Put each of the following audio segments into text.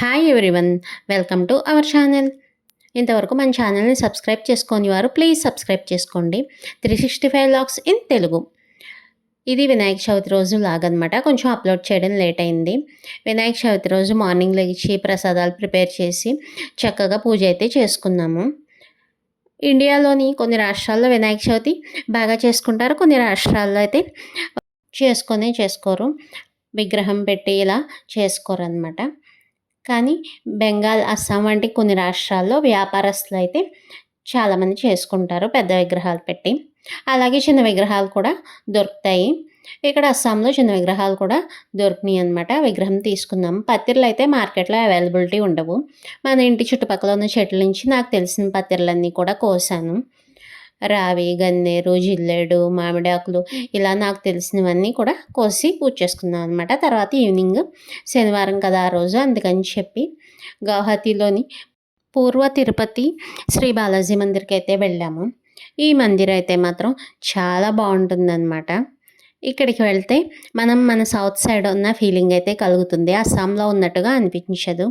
Hi everyone welcome to our channel ఇంతవరకు మన ఛానల్ని సబ్స్క్రైబ్ చేసుకోని వారు ప్లీజ్ సబ్స్క్రైబ్ చేసుకోండి. Three sixty five lakhs in Telugu ఇది వినాయక చవితి రోజు లాగనమాట. కొంచెం అప్లోడ్ చేయడం లేట్ అయింది. వినాయక చవితి రోజు మార్నింగ్ లేచి ప్రసాదాలు ప్రిపేర్ చేసి చక్కగా పూజ అయితే చేసుకున్నాము. ఇండియాలోని కొన్ని రాష్ట్రాల్లో వినాయక చవితి బాగా చేసుకుంటారు. కొన్ని రాష్ట్రాల్లో అయితే చేసుకొని చేసుకోరు. విగ్రహం పెట్టి ఇలా చేసుకోరు అనమాట కానీ బెంగాల్ అస్సాం వంటి కొన్ని రాష్ట్రాల్లో వ్యాపారస్తులు అయితే చాలామంది చేసుకుంటారు పెద్ద విగ్రహాలు పెట్టి. అలాగే చిన్న విగ్రహాలు కూడా దొరుకుతాయి. ఇక్కడ అస్సాంలో చిన్న విగ్రహాలు కూడా దొరికినాయి అనమాట విగ్రహం తీసుకున్నాం పత్తిరలు అయితే మార్కెట్లో అవైలబిలిటీ ఉండవు. మన ఇంటి చుట్టుపక్కల ఉన్న చెట్ల నుంచి నాకు తెలిసిన పత్తిర్లన్నీ కూడా కోసాను. రావి గన్నేరు జిల్లేడు మామిడాకులు ఇలా నాకు తెలిసినవన్నీ కూడా కోసి పూజ చేసుకున్నాను అనమాట తర్వాత ఈవినింగ్ శనివారం కదా ఆ రోజు అందుకని చెప్పి గౌహతిలోని పూర్వ తిరుపతి శ్రీ బాలాజీ మందిర్కి అయితే వెళ్ళాము. ఈ మందిర్ అయితే మాత్రం చాలా బాగుంటుందన్నమాట. ఇక్కడికి వెళ్తే మనం మన సౌత్ సైడ్ ఉన్న ఫీలింగ్ అయితే కలుగుతుంది. అస్సాంలో ఉన్నట్టుగా అనిపించదు.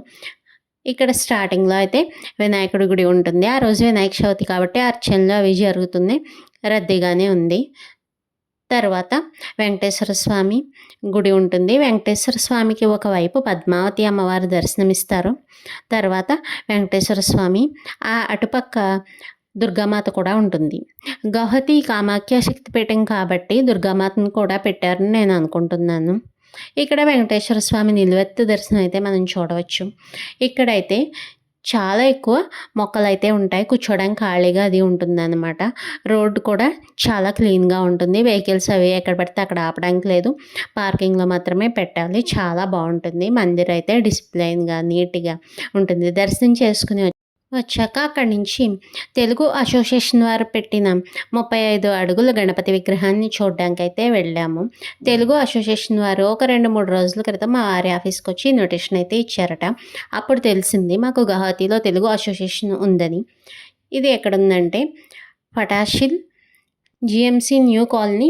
ఇక్కడ స్టార్టింగ్లో అయితే వినాయకుడి గుడి ఉంటుంది. ఆ రోజు వినాయక చవితి కాబట్టి అర్చనలు అవి జరుగుతుంది. రద్దీగానే ఉంది. తర్వాత వెంకటేశ్వర స్వామి గుడి ఉంటుంది. వెంకటేశ్వర స్వామికి ఒకవైపు పద్మావతి అమ్మవారు దర్శనమిస్తారు. తర్వాత వెంకటేశ్వర స్వామి ఆ అటుపక్క దుర్గామాత కూడా ఉంటుంది. గౌహతి కామాఖ్య శక్తిపీఠం కాబట్టి దుర్గామాతను కూడా పెట్టారని నేను అనుకుంటున్నాను. ఇక్కడ వెంకటేశ్వర స్వామి నిలువెత్తు దర్శనం అయితే మనం చూడవచ్చు. ఇక్కడైతే చాలా ఎక్కువ మొక్కలు అయితే ఉంటాయి. కూర్చోడానికి ఖాళీగా అది ఉంటుందన్నమాట. రోడ్డు కూడా చాలా క్లీన్గా ఉంటుంది. వెహికల్స్ అవి ఎక్కడ పడితే అక్కడ ఆపడానికి లేదు. పార్కింగ్లో మాత్రమే పెట్టాలి. చాలా బాగుంటుంది. మందిర్ అయితే డిసిప్లైన్గా నీట్గా ఉంటుంది. దర్శనం చేసుకుని వచ్చాక అక్కడి నుంచి తెలుగు అసోసియేషన్ వారు పెట్టిన ముప్పై ఐదు అడుగుల గణపతి విగ్రహాన్ని చూడడానికి అయితే వెళ్ళాము. తెలుగు అసోసియేషన్ వారు ఒక రెండు మూడు రోజుల క్రితం మా వారి ఆఫీస్కి వచ్చి నోటిషన్ అయితే ఇచ్చారట. అప్పుడు తెలిసింది మాకు గౌహతిలో తెలుగు అసోసియేషన్ ఉందని. ఇది ఎక్కడుందంటే పటాషిల్ GMC new colony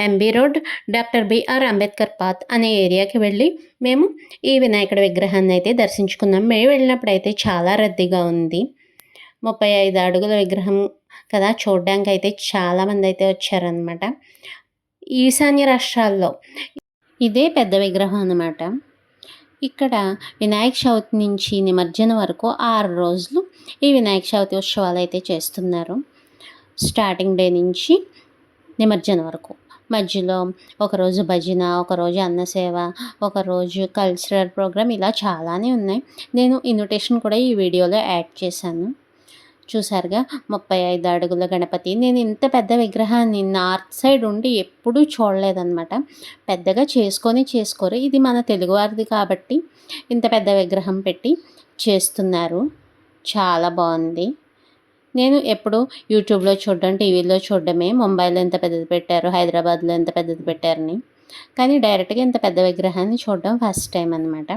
MB road doctor BR Ambedkar path అనే ఏరియాకి వెళ్ళి మేము ఈ వినాయకుడి విగ్రహాన్ని అయితే దర్శించుకున్నాం. మేము వెళ్ళినప్పుడు అయితే చాలా రద్దీగా ఉంది. ముప్పై ఐదు అడుగుల విగ్రహం కదా చూడడానికి అయితే చాలామంది అయితే వచ్చారనమాట ఈశాన్య రాష్ట్రాల్లో ఇదే పెద్ద విగ్రహం అనమాట ఇక్కడ వినాయక చవితి నుంచి నిమజ్జనం వరకు ఆరు రోజులు ఈ వినాయక చవితి ఉత్సవాలు అయితే చేస్తున్నారు. స్టార్టింగ్ డే నుంచి నిమజ్జనం వరకు. మధ్యలో ఒకరోజు భజన ఒకరోజు అన్నసేవ ఒకరోజు కల్చరల్ ప్రోగ్రామ్ ఇలా చాలానే ఉన్నాయి. నేను ఇన్విటేషన్ కూడా ఈ వీడియోలో యాడ్ చేశాను. చూసారుగా ముప్పై ఐదు అడుగుల గణపతి. నేను ఇంత పెద్ద విగ్రహాన్ని నార్త్ సైడ్ ఉండి ఎప్పుడూ చూడలేదన్నమాట. పెద్దగా చేసుకొని చేసుకోరు. ఇది మన తెలుగువారిది కాబట్టి ఇంత పెద్ద విగ్రహం పెట్టి చేస్తున్నారు. చాలా బాగుంది. నేను ఎప్పుడు యూట్యూబ్లో చూడడం టీవీలో చూడడమే. ముంబైలో ఎంత పెద్దది పెట్టారు హైదరాబాద్లో ఎంత పెద్దది పెట్టారని. కానీ డైరెక్ట్గా ఇంత పెద్ద విగ్రహాన్ని చూడడం ఫస్ట్ టైం అనమాట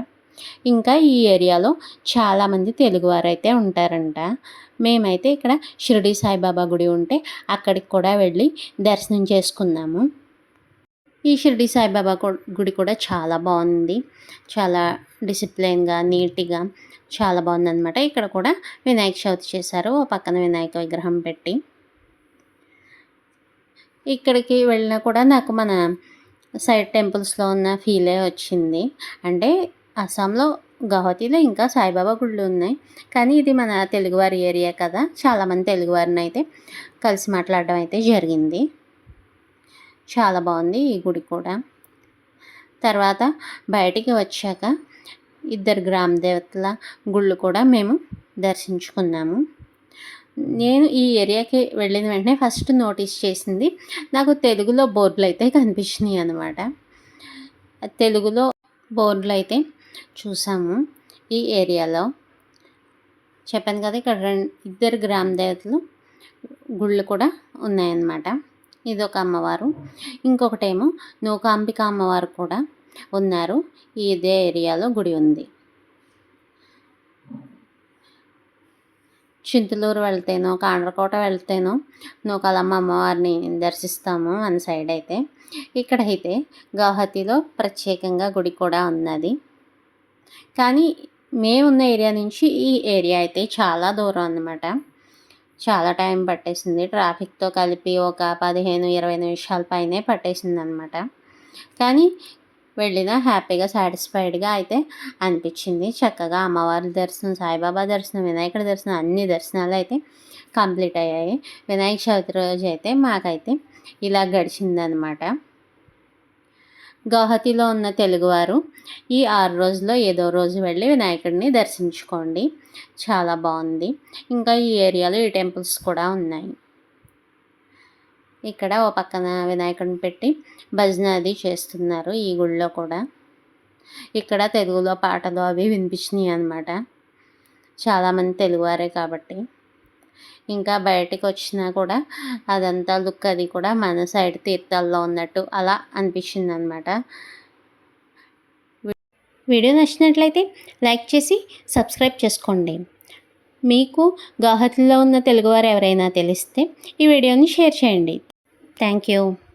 ఇంకా ఈ ఏరియాలో చాలామంది తెలుగువారు అయితే ఉంటారంట. మేమైతే ఇక్కడ షిరిడి సాయిబాబా గుడి ఉంటే అక్కడికి కూడా వెళ్ళి దర్శనం చేసుకున్నాము ఈ షిరిడి సాయిబాబా గుడి కూడా చాలా బాగుంది. చాలా డిసిప్లైన్గా నీట్గా చాలా బాగుందనమాట ఇక్కడ కూడా వినాయక చవితి చేశారు. పక్కన వినాయక విగ్రహం పెట్టి. ఇక్కడికి వెళ్ళినా కూడా నాకు మన సైడ్ టెంపుల్స్లో ఉన్న ఫీలే వచ్చింది. అంటే అస్సాంలో గౌహతిలో ఇంకా సాయిబాబా గుళ్ళు ఉన్నాయి. కానీ ఇది మన తెలుగువారి ఏరియా కదా. చాలామంది తెలుగువారిని అయితే కలిసి మాట్లాడడం అయితే జరిగింది. చాలా బాగుంది ఈ గుడి కూడా. తర్వాత బయటికి వచ్చాక ఇద్దరు గ్రామ దేవతల గుళ్ళు కూడా మేము దర్శించుకున్నాము. నేను ఈ ఏరియాకి వెళ్ళిన వెంటనే ఫస్ట్ నోటీస్ చేసింది నాకు తెలుగులో బోర్డులు అయితే కనిపించినాయి అనమాట తెలుగులో బోర్డులు అయితే చూసాము ఈ ఏరియాలో. చెప్పాను కదా ఇక్కడ రెండు ఇద్దరు గ్రామ దేవతలు గుళ్ళు కూడా ఉన్నాయన్నమాట. ఇది ఒక అమ్మవారు. ఇంకొకటేమో నూకాంబిక అమ్మవారు కూడా ఉన్నారు. ఇదే ఏరియాలో గుడి ఉంది. చింతలూరు వెళ్తేనో కాండ్రకోట వెళ్తేనో నూకాలమ్మ అమ్మవారిని దర్శిస్తాము అని సైడ్ అయితే. ఇక్కడైతే గౌహతిలో ప్రత్యేకంగా గుడి కూడా ఉన్నది. కానీ మేమున్న ఏరియా నుంచి ఈ ఏరియా అయితే చాలా దూరం అన్నమాట. చాలా టైం పట్టేసింది. ట్రాఫిక్తో కలిపి ఒక పదిహేను ఇరవై నిమిషాల పైనే పట్టేసింది అనమాట కానీ వెళ్ళిన హ్యాపీగా సాటిస్ఫైడ్గా అయితే అనిపించింది. చక్కగా అమ్మవారి దర్శనం సాయిబాబా దర్శనం వినాయకుడి దర్శనం అన్ని దర్శనాలు అయితే కంప్లీట్ అయ్యాయి. వినాయక చవితి రోజు అయితే మాకైతే ఇలా గడిచిందనమాట గౌహతిలో ఉన్న తెలుగువారు ఈ ఆరు రోజుల్లో ఏదో రోజు వెళ్ళి వినాయకుడిని దర్శించుకోండి. చాలా బాగుంది. ఇంకా ఈ ఏరియాలో ఈ టెంపుల్స్ కూడా ఉన్నాయి. ఇక్కడ ఓ పక్కన వినాయకుడిని పెట్టి భజన అది చేస్తున్నారు ఈ గుళ్ళో కూడా. ఇక్కడ తెలుగులో పాటలు అవి వినిపించినాయి అనమాట చాలామంది తెలుగువారే కాబట్టి. ఇంకా బయటికి వచ్చినా కూడా అదంతా లుక్ అది కూడా మన సైడ్ తీర్థాల్లో ఉన్నట్టు అలా అనిపించింది అనమాట వీడియో నచ్చినట్లయితే లైక్ చేసి సబ్స్క్రైబ్ చేసుకోండి. మీకు గౌహతిలో ఉన్న తెలుగువారు ఎవరైనా తెలిస్తే ఈ వీడియోని షేర్ చేయండి. Thank you.